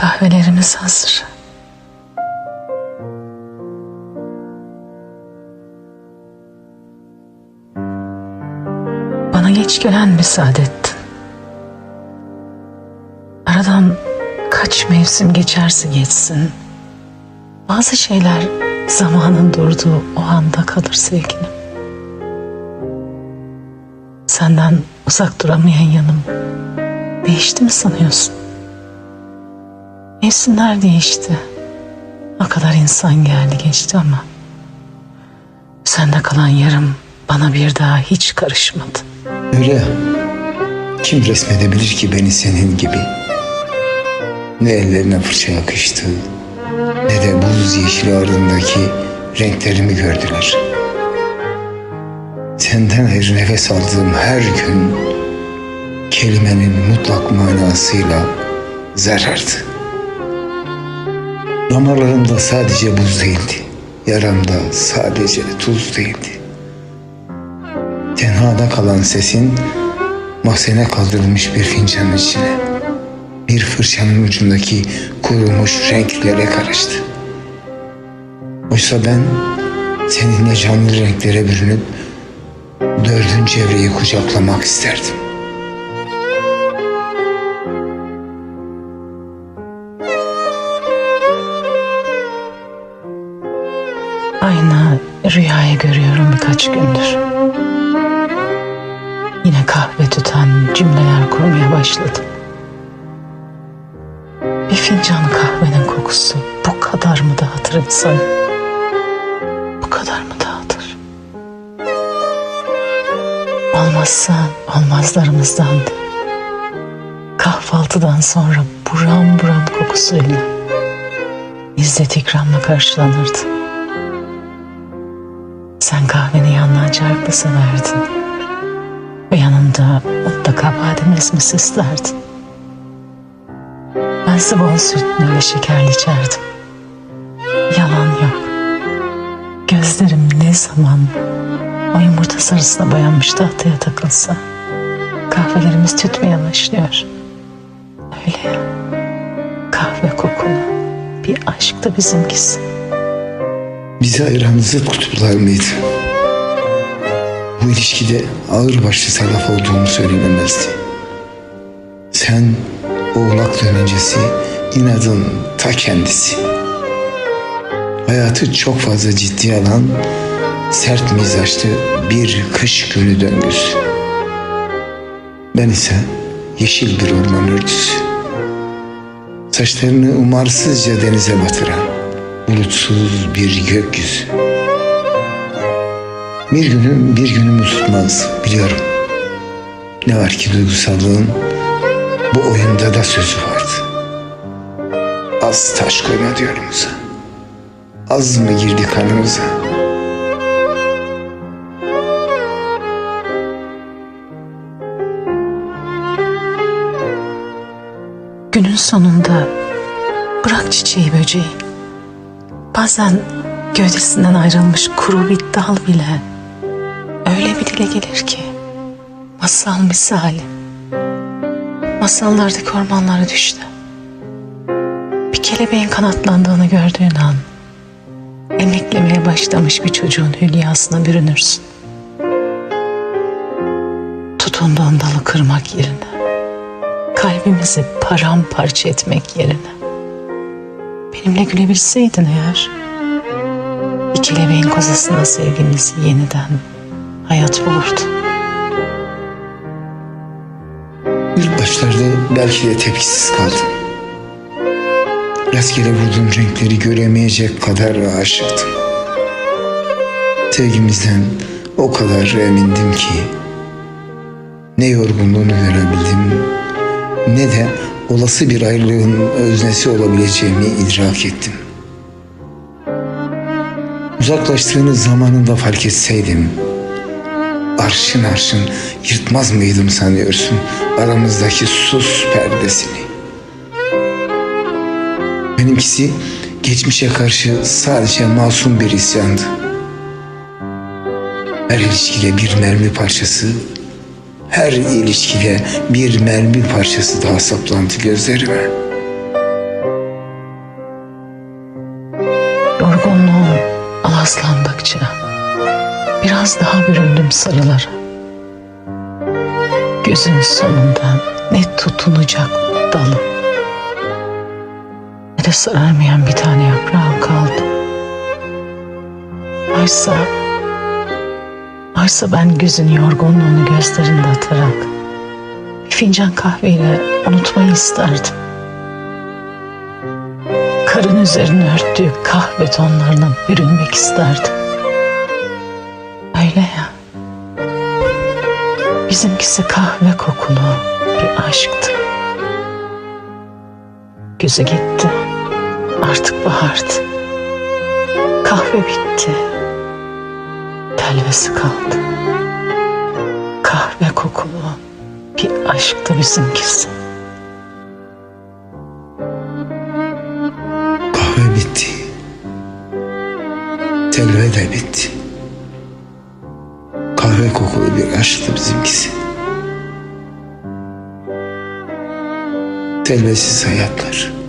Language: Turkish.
Kahvelerimiz hazır. Bana geç gelen müsaade ettin. Aradan kaç mevsim geçerse geçsin. Bazı şeyler zamanın durduğu o anda kalır sevgilim. Senden uzak duramayan yanım değişti mi sanıyorsun? Mevsimler değişti. O kadar insan geldi geçti ama sende kalan yarım bana bir daha hiç karışmadı. Öyle. Kim resmedebilir ki beni senin gibi? Ne ellerine fırça yakıştı, ne de buz yeşili ardındaki renklerimi gördüler. Senden ayrı nefes aldığım her gün kelimenin mutlak manasıyla zarardı. Damarlarımda sadece buz değildi, yaramda sadece tuz değildi. Tenhada kalan sesin mahzene kaldırılmış bir fincanın içine bir fırçanın ucundaki kurumuş renklere karıştı. Oysa ben seninle canlı renklere bürünüp dördüncü evreyi kucaklamak isterdim. Aynı rüyayı görüyorum birkaç gündür. Yine kahve tutan cümleler kurmaya başladım. Bir fincan kahvenin kokusu bu kadar mı dağıtır insanı? Bu kadar mı dağıtır? Olmazsa olmazlarımızdandı. Kahvaltıdan sonra buram buram kokusuyla İzzet ikramla karşılanırdı. Sen kahveni yandan çarpı severdin. Ve yanında mutlaka badem ezmesi süslerdin. Ben bol sütünü ve şekerli içerdim. Yalan yok. Gözlerim ne zaman o yumurta sarısına boyanmış tahtaya takılsa kahvelerimiz tütmeye başlıyor. Öyle. Kahve kokulu bir aşk da bizimkisi. Bizi ayıran zıt kutuplar mıydı? Bu ilişkide ağır başlı taraf olduğumu söylenemezdi. Sen oğlak dönüncesi, inadın ta kendisi. Hayatı çok fazla ciddiye alan, sert mizaçlı bir kış günü döngüsü. Ben ise yeşil bir orman örtüsü. Saçlarını umarsızca denize batıran, bulutsuz bir gökyüzü. Bir günüm bir günümü tutmaz biliyorum. Ne var ki duygusallığın bu oyunda da sözü vardı. Az taş koyma diyorumuza. Az mı girdi kanımıza? Günün sonunda bırak çiçeği böceği. Bazen gövdesinden ayrılmış kuru bir dal bile öyle bir dile gelir ki masal misali. Masallardaki ormanlara düştü. Bir kelebeğin kanatlandığını gördüğün an emeklemeye başlamış bir çocuğun hülyasına bürünürsün. Tutunduğun dalı kırmak yerine kalbimizi paramparça etmek yerine benimle gülebilseydin eğer bir kelebeğin kozasında sevgimiz yeniden hayat bulurdu. İlk başlarda belki de tepkisiz kaldım. Rastgele vurduğum renkleri göremeyecek kadar aşıktım. Sevgimizden o kadar emindim ki ne yorgunluğunu görebildim ne de olası bir ayrılığın öznesi olabileceğimi idrak ettim. Uzaklaştığını zamanında fark etseydim arşın arşın yırtmaz mıydım sanıyorsun aramızdaki sus perdesini. Benimkisi geçmişe karşı sadece masum bir isyandı. Her ilişkide bir mermi parçası, her ilişkide bir mermi parçası daha saplandı gözlerime. Yorgunluğum alaslandıkça biraz daha büründüm sarılara. Gözün sonunda ne tutunacak dalım ne de sararmayan bir tane yaprağım kaldı. Oysa oysa ben gözün yorgunluğunu gözlerinde atarak bir fincan kahveyle unutmayı isterdim. Karın üzerine örttüğü kahve tonlarına bürünmek isterdim. Öyle ya. Bizimkisi kahve kokulu bir aşktı. Gözü gitti. Artık bahardı. Kahve bitti. Telvesi kaldı. Kahve kokulu bir aşktı bizimkisi. Kahve bitti. Telve de bitti. Kahve kokulu bir aşktı bizimkisi. Telvesiz hayatlar.